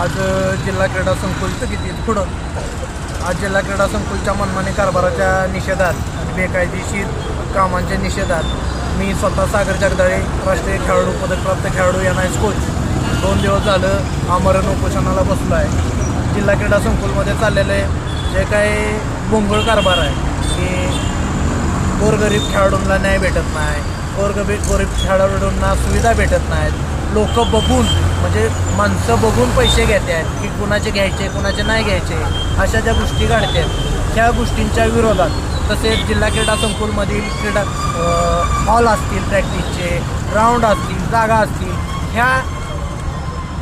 आज जिल्हा क्रीडा संकुलचं किती पुढं? आज जिल्हा क्रीडा संकुलच्या मनमानी कारभाराच्या निषेधात आणि बेकायदेशीर कामांच्या निषेधात मी स्वतः सागर जगदाळे राष्ट्रीय खेळाडू पदकप्राप्त खेळाडू एन आय कोच दोन दिवस झालं आमरण उपोषणाला बसलो आहे. जिल्हा क्रीडा संकुलमध्ये चाललेले जे काही बोंगळ कारभार आहे की गोरगरीब खेळाडूंना न्याय भेटत नाही गोरगरीब गरीब खेळाडूंना सुविधा भेटत नाहीत. लोक बघून म्हणजे माणसं बघून पैसे घेत आहेत की कुणाचे घ्यायचे कुणाचे नाही घ्यायचे अशा ज्या गोष्टी घडतात त्या गोष्टींच्या विरोधात. तसेच जिल्हा क्रीडा संकुलमधील क्रीडा हॉल असतील प्रॅक्टिसचे ग्राउंड असतील जागा असतील ह्या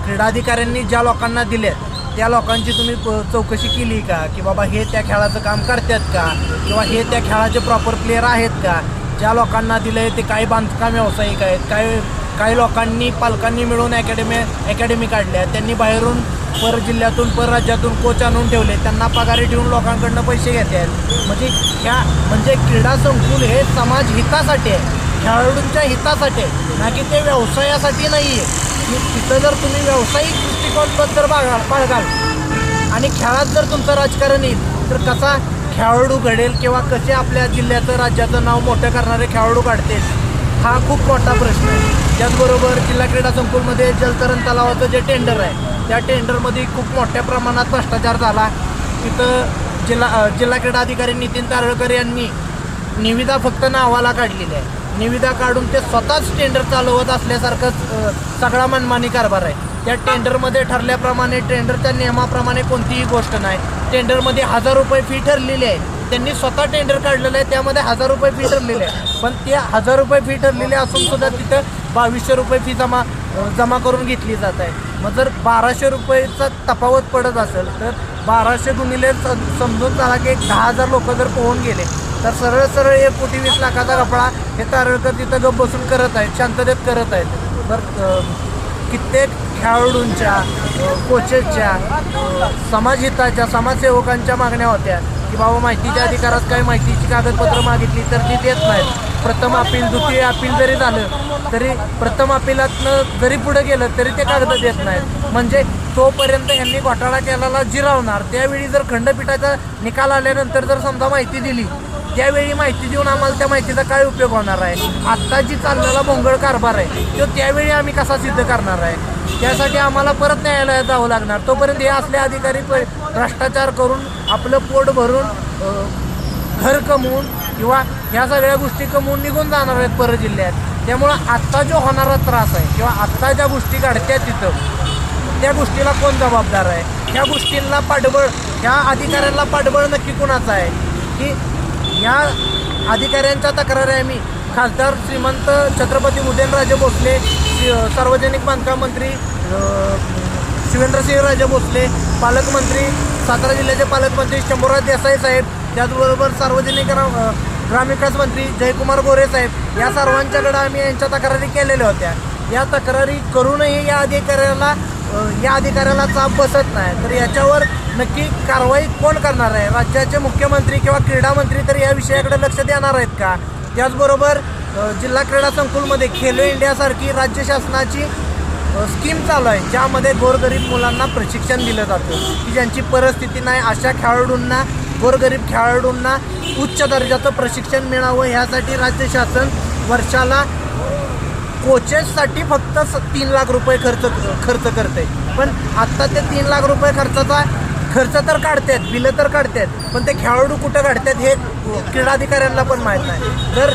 क्रीडाधिकाऱ्यांनी ज्या लोकांना दिल्यात त्या लोकांची तुम्ही प- चौकशी केली का? की बाबा हे त्या खेळाचं काम करतात का? किंवा हे त्या खेळाचे प्रॉपर प्लेयर आहेत का? ज्या लोकांना दिलं आहे ते काही बांधकाम व्यावसायिक आहेत. काही काही लोकांनी पालकांनी मिळून अकॅडमी अकॅडमी काढल्या. त्यांनी बाहेरून पर जिल्ह्यातून पर राज्यातून कोच आणून ठेवले. त्यांना पगारी ठेवून लोकांकडनं पैसे घेत आहेत. म्हणजे ह्या म्हणजे क्रीडा संकुल हे समाज हितासाठी आहे. खेळाडूंच्या हितासाठी आहे. ना की ते व्यवसायासाठी नाही आहे तिथं जर तुम्ही व्यावसायिक दृष्टिकोनबद्दल बाळगाल बाळगाल आणि खेळात जर तुमचं राजकारण येईल तर कसा खेळाडू घडेल किंवा कसे आपल्या जिल्ह्याचं राज्याचं नाव मोठं करणारे खेळाडू काढतील हा खूप मोठा प्रश्न आहे. त्याचबरोबर जिल्हा क्रीडा संकुलमध्ये जलतरण तलावाचं जे टेंडर आहे त्या टेंडरमध्ये खूप मोठ्या प्रमाणात भ्रष्टाचार झाला. तिथं जिल्हा जिल्हा क्रीडा अधिकारी नितीन तारळकर यांनी निविदा फक्त नावाला काढलेली आहे निविदा काढून ते स्वतःच टेंडर चालवत असल्यासारखंच सगळा मनमानी कारभार आहे. त्या टेंडरमध्ये ठरल्याप्रमाणे टेंडरच्या नियमाप्रमाणे कोणतीही गोष्ट नाही. टेंडरमध्ये हजार रुपये फी ठरलेली आहे. त्यांनी स्वतः टेंडर काढलेलं आहे त्यामध्ये हजार रुपये फी ठरलेली आहे. पण ते हजार रुपये फी ठरलेली असून सुद्धा तिथं बावीसशे रुपये फी जमा जमा करून घेतली जात आहे. मग जर बाराशे रुपयेचा तफावत पडत असेल तर बाराशे गुणिले समजून चला की एक दहा हजार लोक जर पोहून गेले तर सरळ सरळ एक कोटी वीस लाखाचा कपडा हे तारळकर तिथं गप बसून करत आहेत शांततेत करत आहेत. तर कित्येक खेळाडूंच्या कोचेसच्या समाजहिताच्या समाजसेवकांच्या मागण्या होत्या. की बाबा माहितीच्या अधिकारात काही माहितीची कागदपत्र मागितली तर ती देत नाहीत. प्रथम अपील द्वितीय अपील जरी झालं तरी प्रथम अपिलातनं जरी पुढे गेलं तरी ते कागद देत नाहीत. म्हणजे तोपर्यंत यांनी घोटाळा केलेला जिरावणार. त्यावेळी जर खंडपीठाचा निकाल आल्यानंतर जर समजा माहिती दिली त्यावेळी माहिती देऊन आम्हाला त्या माहितीचा काय उपयोग होणार आहे? आत्ता जी चाललेला भोंगळ कारभार आहे तो त्यावेळी आम्ही कसा सिद्ध करणार आहे? त्यासाठी आम्हाला परत न्यायालयात जावं लागणार. तोपर्यंत हे असले अधिकारी प- भ्रष्टाचार करून आपलं पोट भरून घर कमवून किंवा ह्या सगळ्या गोष्टी कमवून निघून जाणार आहेत पर जिल्ह्यात. त्यामुळं आत्ता जो होणारा त्रास आहे किंवा आत्ता ज्या गोष्टी घडत्या तिथं त्या गोष्टीला कोण जबाबदार आहे? त्या गोष्टींना पाठबळ ह्या अधिकाऱ्यांना पाठबळ नक्की कुणाचं आहे? की या अधिकाऱ्यांच्या तक्रारी आम्ही खासदार श्रीमंत छत्रपती उदयनराजे भोसले सार्वजनिक बांधकाम मंत्री अ, शिवेंद्रसिंहराजे भोसले पालकमंत्री सातारा जिल्ह्याचे पालकमंत्री शंभूराज देसाई साहेब त्याचबरोबर सार्वजनिक ग्रामविकास मंत्री जयकुमार गोरे साहेब या सर्वांच्याकडे आम्ही यांच्या तक्रारी केलेल्या होत्या. या तक्रारी करूनही या अधिकाऱ्याला या अधिकाऱ्याला चाप बसत नाही. तर याच्यावर नक्की कारवाई कोण करणार आहे? राज्याचे मुख्यमंत्री किंवा क्रीडा मंत्री तर या विषयाकडे लक्ष देणार आहेत का? त्याचबरोबर जिल्हा क्रीडा संकुलमध्ये खेलो इंडियासारखी राज्य शासनाची स्कीम चालू आहे ज्यामध्ये गोरगरीब मुलांना प्रशिक्षण दिलं जातं. की ज्यांची परिस्थिती नाही अशा खेळाडूंना गोरगरीब खेळाडूंना उच्च दर्जाचं प्रशिक्षण मिळावं ह्यासाठी राज्य शासन वर्षाला कोचेससाठी फक्त स- तीन लाख रुपये खर्च खर्च करते. पण आत्ता ते तीन लाख रुपये खर्चाचा खर्च तर काढतात बिलं तर काढतात पण ते खेळाडू कुठं काढतात हे क्रीडाधिकाऱ्यांना पण माहीत नाही. तर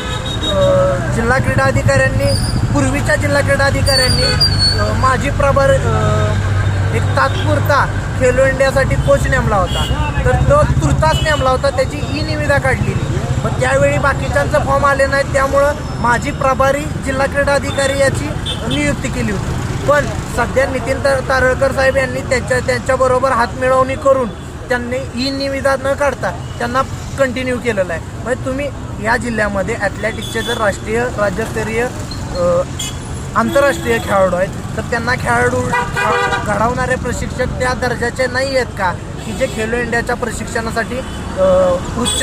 जिल्हा क्रीडा अधिकाऱ्यांनी पूर्वीच्या जिल्हा क्रीडा अधिकाऱ्यांनी माजी प्रभार एक तात्पुरता खेलो इंडियासाठी कोच नेमला होता. तर तो तुर्तास नेमला होता त्याची ई निविदा काढलेली. पण त्यावेळी बाकीच्यांचं फॉर्म आले नाहीत त्यामुळं माझी प्रभारी जिल्हा क्रीडा अधिकारी याची नियुक्ती केली होती. पण सध्या नितीन तारळकर साहेब यांनी त्यांच्या त्यांच्याबरोबर हातमिळवणी करून त्यांनी ई निविदा न काढता त्यांना कंटिन्यू केलेलं आहे. म्हणजे तुम्ही या जिल्ह्यामध्ये ॲथलेटिक्सचे जर राष्ट्रीय राज्यस्तरीय आंतरराष्ट्रीय खेळाडू आहेत तर त्यांना खेळाडू घडवणारे प्रशिक्षक त्या दर्जाचे नाही आहेत का? की जे खेलो इंडियाच्या प्रशिक्षणासाठी उच्च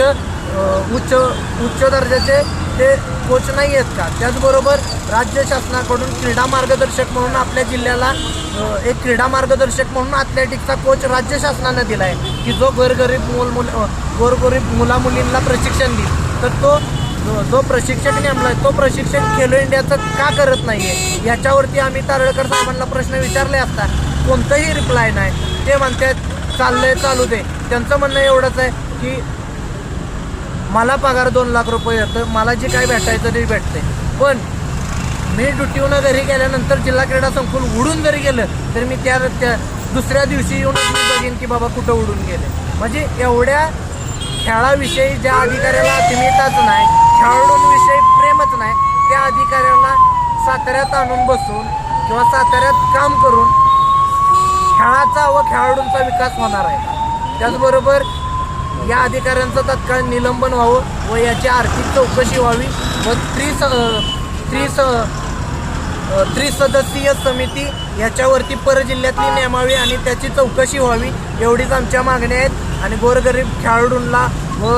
उच्च उच्च दर्जाचे ते कोच नाही आहेत का? त्याचबरोबर राज्य शासनाकडून क्रीडा मार्गदर्शक म्हणून आपल्या जिल्ह्याला एक क्रीडा मार्गदर्शक म्हणून ॲथलेटिकचा कोच राज्य शासनानं दिला आहे की जो गोरगरीब मुल मुल गोरगरीब मुला मुलींना प्रशिक्षण देईल. तर तो जो- प्रशिक्षक नेमला तो प्रशिक्षक खेलो इंडियाचं का करत नाही आहे याच्यावरती आम्ही तारळकर साहेबांना प्रश्न विचारले असता कोणतंही रिप्लाय नाही. ते म्हणतात चाललंय चालू दे. त्यांचं म्हणणं एवढंच आहे की मला पगार दोन लाख रुपये येतं मला जे काय भेटायचं ते भेटते पण मी ड्युटीहून घरी गेल्यानंतर जिल्हा क्रीडा संकुल उडून जरी गेलं तर मी त्या त्या दुसऱ्या दिवशी येऊन मी बघेन की बाबा कुठं उडून गेले. म्हणजे एवढ्या खेळाविषयी ज्या अधिकाऱ्याला अतिमिताच नाही खेळाडूंविषयी प्रेमच नाही त्या अधिकाऱ्याला साताऱ्यात आणून बसून किंवा साताऱ्यात काम करून खेळाचा व खेळाडूंचा विकास होणार आहे. त्याचबरोबर या अधिकाऱ्यांचं तत्काळ निलंबन व्हावं व याची आर्थिक चौकशी व्हावी व त्रिस त्रिस त्रिसदस्यीय समिती याच्यावरती परजिल्ह्यातली नेमावी आणि त्याची चौकशी व्हावी एवढीच आमच्या मागण्या आहेत. आणि गोरगरीब खेळाडूंना व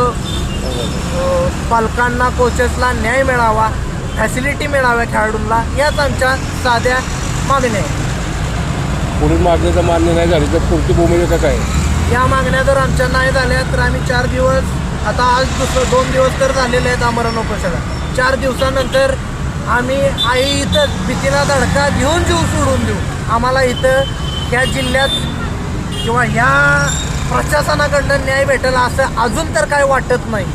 पालकांना कोचेसला न्याय मिळावा फॅसिलिटी मिळाव्या खेळाडूंना याच आमच्या साध्या मागण्या आहेत. पुढील मागणी जर मान्य नाही झाली तर पुढची भूमिका काय? या मागण्या जर आमच्या नाही झाल्या तर आम्ही चार दिवस आता आज दुसरं दोन दिवस तर झालेले आहेत आमरण उपोषणाला. चार दिवसानंतर आम्ही आई इथं भीतीला धडका घेऊन जीव सोडून देऊ. आम्हाला इथं ह्या जिल्ह्यात किंवा ह्या प्रशासनाकडनं न्याय भेटेल असं अजून तर काय वाटत नाही.